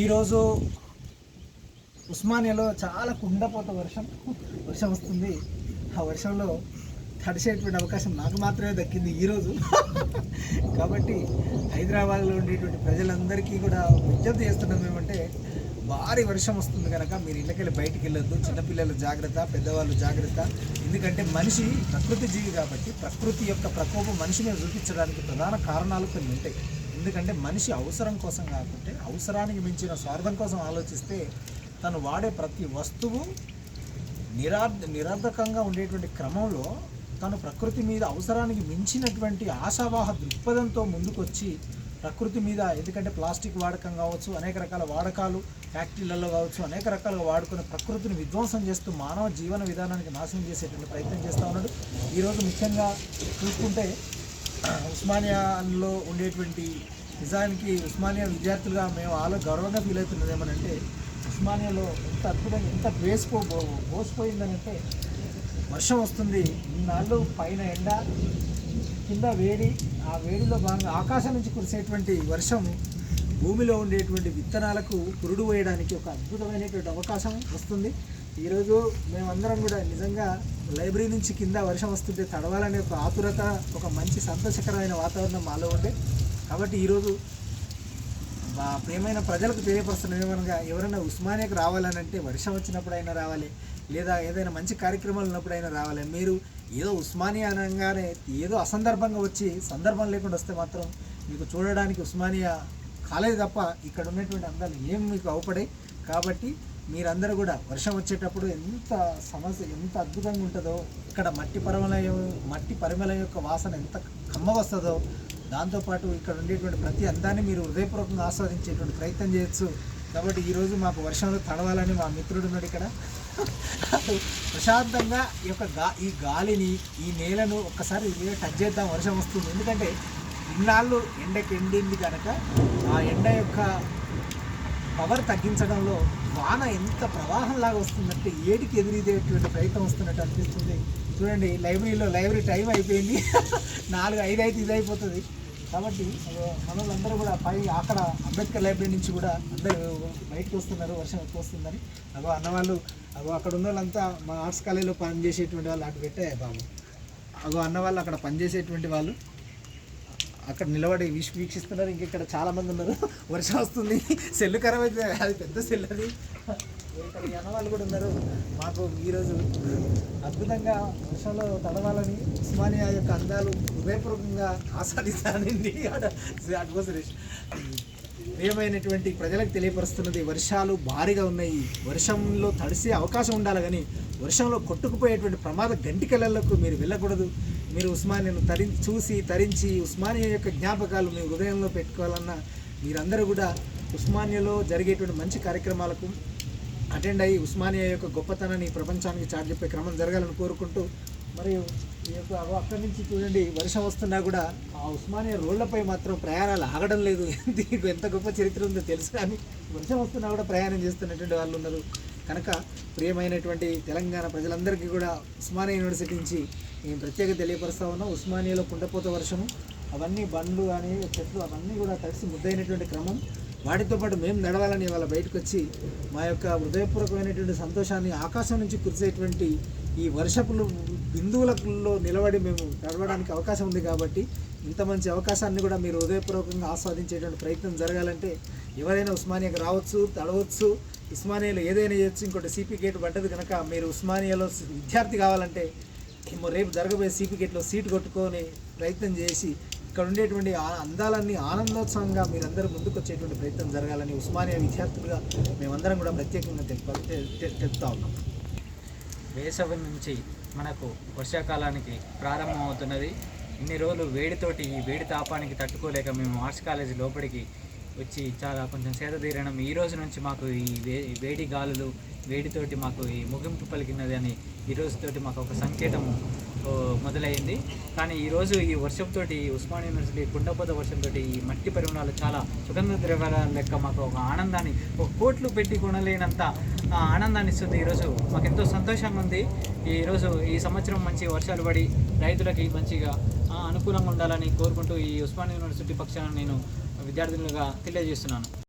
ఈరోజు ఉస్మానియాలో చాలా కుండపోత వర్షం వర్షం వస్తుంది. ఆ వర్షంలో తడిసేటువంటి అవకాశం నాకు మాత్రమే దక్కింది ఈరోజు. కాబట్టి హైదరాబాద్లో ఉండేటువంటి ప్రజలందరికీ కూడా విజ్ఞప్తి చేస్తున్నాం ఏమంటే భారీ వర్షం వస్తుంది కనుక మీరు ఇళ్ళకెళ్ళి బయటికి వెళ్ళొద్దు. చిన్నపిల్లలు జాగ్రత్త పెద్దవాళ్ళు జాగ్రత్త. ఎందుకంటే మనిషి ప్రకృతి జీవి కాబట్టి ప్రకృతి యొక్క ప్రకోపం మనిషి మీద చూపించడానికి ప్రధాన కారణాలు కొన్ని ఉంటాయి. ఎందుకంటే మనిషి అవసరం కోసం కాకుంటే అవసరానికి మించిన స్వార్థం కోసం ఆలోచిస్తే తను వాడే ప్రతి వస్తువు నిరార్థ నిరర్ధకంగా ఉండేటువంటి క్రమంలో తను ప్రకృతి మీద అవసరానికి మించినటువంటి ఆశావాహ దృక్పథంతో ముందుకొచ్చి ప్రకృతి మీద ఎందుకంటే ప్లాస్టిక్ వాడకం కావచ్చు అనేక రకాల వాడకాలు ఫ్యాక్టరీలలో కావచ్చు అనేక రకాలుగా వాడుకుని ప్రకృతిని విధ్వంసం చేస్తూ మానవ జీవన విధానానికి నాశనం చేసేటువంటి ప్రయత్నం చేస్తూ ఉన్నాడు. ఈరోజు ముఖ్యంగా చూసుకుంటే ఉస్మానియాలో ఉండేటువంటి నిజానికి ఉస్మానియా విద్యార్థులుగా మేము ఆలో గౌరవంగా ఫీల్ అవుతున్నది ఏమనంటే ఉస్మానియాలో ఎంత అద్భుతంగా ఎంత వేసిపో పోసిపోయిందనంటే వర్షం వస్తుంది ఇన్నాళ్ళు పైన ఎండ కింద వేడి ఆ వేడిలో భాగంగా ఆకాశం నుంచి కురిసేటువంటి వర్షం భూమిలో ఉండేటువంటి విత్తనాలకు పురుడు వేయడానికి ఒక అద్భుతమైనటువంటి అవకాశం వస్తుంది. ఈరోజు మేమందరం కూడా నిజంగా లైబ్రరీ నుంచి కింద వర్షం వస్తుంటే తడవాలనే ఒక ఆతురత ఒక మంచి సంతోషకరమైన వాతావరణం మాలో ఉండే కాబట్టి ఈరోజు మా ప్రజలకు తెలియపరుస్తున్న ఏమనగా ఎవరైనా ఉస్మానియాకి రావాలని అంటే వర్షం వచ్చినప్పుడైనా రావాలి లేదా ఏదైనా మంచి కార్యక్రమాలు ఉన్నప్పుడైనా రావాలి. మీరు ఏదో ఉస్మానియా అనగానే ఏదో అసందర్భంగా వచ్చి సందర్భం లేకుండా వస్తే మాత్రం మీకు చూడడానికి ఉస్మానియా కాలేదు తప్ప ఇక్కడ ఉన్నటువంటి అందాలు ఏం మీకు అవపడాయి. కాబట్టి మీరందరూ కూడా వర్షం వచ్చేటప్పుడు ఎంత సమస్య ఎంత అద్భుతంగా ఉంటుందో ఇక్కడ మట్టి పరిమళ మట్టి పరిమళం యొక్క వాసన ఎంత కమ్మ వస్తుందో దాంతోపాటు ఇక్కడ ఉండేటువంటి ప్రతి అందాన్ని మీరు హృదయపూర్వకంగా ఆస్వాదించేటువంటి ప్రయత్నం చేయొచ్చు. కాబట్టి ఈరోజు మాకు వర్షంలో తడవాలని మా మిత్రుడు ఉన్నాడు ఇక్కడ. ప్రశాంతంగా ఈ యొక్క గా ఈ గాలిని ఈ నేలను ఒక్కసారి టచ్ చేద్దాం. వర్షం వస్తుంది. ఎందుకంటే ఇన్నాళ్ళు ఎండకి ఎండింది కనుక ఆ ఎండ యొక్క పవర్ తగ్గించడంలో వాన ఎంత ప్రవాహంలాగా వస్తుందంటే ఏడికి ఎదురీదేటువంటి ప్రయత్నం వస్తున్నట్టు అనిపిస్తుంది. చూడండి లైబ్రరీలో లైబ్రరీ టైం అయిపోయింది. నాలుగు ఐదు అయితే ఇది అయిపోతుంది. కాబట్టి మనోళ్ళందరూ కూడా పై అక్కడ అంబేద్కర్ లైబ్రరీ నుంచి కూడా అందరూ బయటకు వస్తున్నారు వర్షం ఎక్కువ వస్తుందని. అగో అన్నవాళ్ళు అగో అక్కడ ఉన్న వాళ్ళంతా మా ఆర్ట్స్ కాలేజీలో పనిచేసేటువంటి వాళ్ళు అటు పెట్టే బాబు. అగో అన్నవాళ్ళు అక్కడ పనిచేసేటువంటి వాళ్ళు. అక్కడ నిలబడి వీక్ష వీక్షిస్తున్నారు. ఇంకెక్కడ చాలా మంది ఉన్నారు. వర్షం వస్తుంది. సెల్లు ఖరాబ్ అయితే అది పెద్ద సెల్ అది. ఇక్కడ కూడా ఉన్నారు. మాకు ఈరోజు అద్భుతంగా వర్షంలో తడవాలని ఉస్మానియా యొక్క అందాలు హృదయపూర్వకంగా ఆస్వాదిస్తానండి అటు సురేష్. ప్రియమైనటువంటి ప్రజలకు తెలియపరుస్తున్నది వర్షాలు భారీగా ఉన్నాయి. వర్షంలో తడిసే అవకాశం ఉండాలి కానీ వర్షంలో కొట్టుకుపోయేటువంటి ప్రమాద గంటికలకు మీరు వెళ్ళకూడదు. మీరు ఉస్మానియాను తరి చూసి తరించి ఉస్మానియా యొక్క జ్ఞాపకాలు మీ హృదయంలో పెట్టుకోవాలన్నా మీరందరూ కూడా ఉస్మానియాలో జరిగేటువంటి మంచి కార్యక్రమాలకు అటెండ్ అయ్యి ఉస్మానియా యొక్క గొప్పతనాన్ని ప్రపంచానికి చాటి చెప్పే క్రమం జరగాలని కోరుకుంటూ మరియు ఈ యొక్క అక్కడి నుంచి చూడండి వర్షం వస్తున్నా కూడా ఆ ఉస్మానియా రోడ్లపై మాత్రం ప్రయాణాలు ఆగడం లేదు. ఎంత గొప్ప చరిత్ర ఉందో తెలుసు కానీ వర్షం వస్తున్నా కూడా ప్రయాణం చేస్తున్నటువంటి వాళ్ళు ఉన్నారు. కనుక ప్రియమైనటువంటి తెలంగాణ ప్రజలందరికీ కూడా ఉస్మానియా యూనివర్సిటీ నుంచి మేము ప్రత్యేక తెలియపరుస్తా ఉన్నాం. ఉస్మానియాలో కుండపోత వర్షము అవన్నీ బండ్లు కానీ చెట్లు అవన్నీ కూడా తడిసి ముద్దైనటువంటి క్రమం. వాటితో పాటు మేము నడవాలని వాళ్ళ బయటకు వచ్చి మా యొక్క హృదయపూర్వకమైనటువంటి సంతోషాన్ని ఆకాశం నుంచి కురిసేటువంటి ఈ వర్షపులు బిందువులలో నిలబడి మేము నడవడానికి అవకాశం ఉంది కాబట్టి ఇంత మంచి అవకాశాన్ని కూడా మీరు హృదయపూర్వకంగా ఆస్వాదించేటువంటి ప్రయత్నం జరగాలంటే ఎవరైనా ఉస్మానియాకి రావచ్చు తడవచ్చు ఉస్మానియాలో ఏదైనా చేయొచ్చు. ఇంకోటి సిపి గేట్ పడ్డది కనుక మీరు ఉస్మానియాలో విద్యార్థి కావాలంటే ఏమో రేపు జరగబోయే సిపి గేట్లో సీట్ కొట్టుకొని ప్రయత్నం చేసి ఇక్కడ ఉండేటువంటి ఆ అందాలన్నీ ఆనందోత్సవంగా మీరందరూ ముందుకు వచ్చేటువంటి ప్రయత్నం జరగాలని ఉస్మానియా విద్యార్థులుగా మేమందరం కూడా ప్రత్యేకంగా తెలుపు తెలుపుతా ఉన్నాం. వేసవి నుంచి మనకు వర్షాకాలానికి ప్రారంభం అవుతున్నది ఇన్ని రోజులు వేడితోటి ఈ వేడి తాపానికి తట్టుకోలేక మేము ఆర్ట్స్ కాలేజీ లోపలికి వచ్చి చాలా కొంచెం సేద తీరడం ఈ రోజు నుంచి మాకు ఈ వే వేడి గాలులు వేడితోటి మాకు ఈ ముగింపు పలికినది అని ఈ రోజుతోటి మాకు ఒక సంకేతం మొదలైంది. కానీ ఈరోజు ఈ వర్షంతోటి ఉస్మాన్ యూనివర్సిటీ కుండపోత వర్షంతో ఈ మట్టి పరిమాణాలు చాలా సుగంధ ద్రవ్యాల లెక్క మాకు ఒక ఆనందాన్ని ఒక కోట్లు పెట్టి కొనలేనంత ఆనందాన్ని ఇస్తుంది. ఈరోజు మాకు ఎంతో సంతోషంగా ఉంది. ఈరోజు ఈ సంవత్సరం మంచి వర్షాలు పడి రైతులకి మంచిగా అనుకూలంగా ఉండాలని కోరుకుంటూ ఈ ఉస్మాన్ యూనివర్సిటీ పక్షాన నేను విద్యార్థులుగా తెలియజేస్తున్నాను.